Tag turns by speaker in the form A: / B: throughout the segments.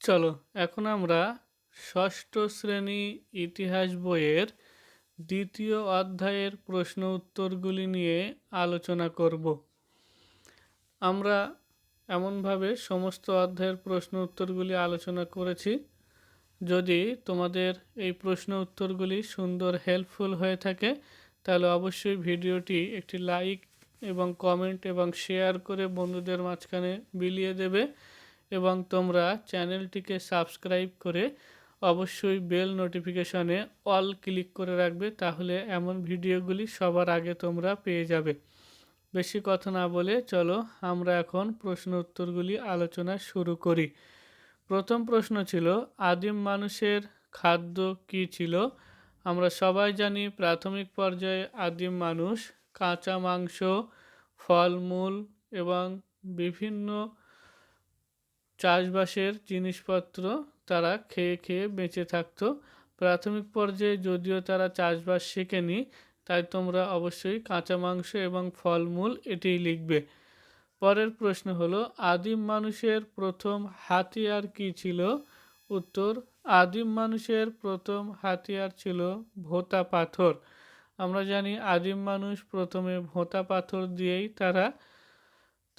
A: চলো, এখন আমরা ষষ্ঠ শ্রেণি ইতিহাস বইয়ের দ্বিতীয় অধ্যায়ের প্রশ্ন উত্তরগুলি নিয়ে আলোচনা করব। আমরা এমনভাবে সমস্ত অধ্যায়ের প্রশ্ন উত্তরগুলি আলোচনা করেছি। যদি তোমাদের এই প্রশ্ন উত্তরগুলি সুন্দর হেল্পফুল হয়ে থাকে, তাহলে অবশ্যই ভিডিওটি একটি লাইক এবং কমেন্ট এবং শেয়ার করে বন্ধুদের মাঝখানে বিলিয়ে দেবে। এবং তোমরা চ্যানেলটিকে সাবস্ক্রাইব করে অবশ্যই বেল নোটিফিকেশনে অল ক্লিক করে রাখবে, তাহলে এমন ভিডিওগুলি সবার আগে তোমরা পেয়ে যাবে। বেশি কথা না বলে চলো আমরা এখন প্রশ্ন উত্তরগুলি আলোচনা শুরু করি। প্রথম প্রশ্ন ছিল, আদিম মানুষের খাদ্য কি ছিল? আমরা সবাই জানি প্রাথমিক পর্যায়ে আদিম মানুষ কাঁচা মাংস, ফলমূল এবং বিভিন্ন চাষবাসের জিনিসপত্র তারা খেয়ে খেয়ে বেঁচে থাকতো। প্রাথমিক পর্যায়ে যদিও তারা চাষবাস শেখেনি, তাই তোমরা অবশ্যই কাঁচা মাংস এবং ফলমূল এটিই লিখবে। পরের প্রশ্ন হলো, আদিম মানুষের প্রথম হাতিয়ার কি ছিল? উত্তর, আদিম মানুষের প্রথম হাতিয়ার ছিল ভোতা পাথর। আমরা জানি আদিম মানুষ প্রথমে ভোতা পাথর দিয়েই তারা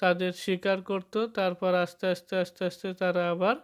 A: তাদের শিকার করত তারপর আস্তে আস্তে আস্তে আস্তে তারা আবার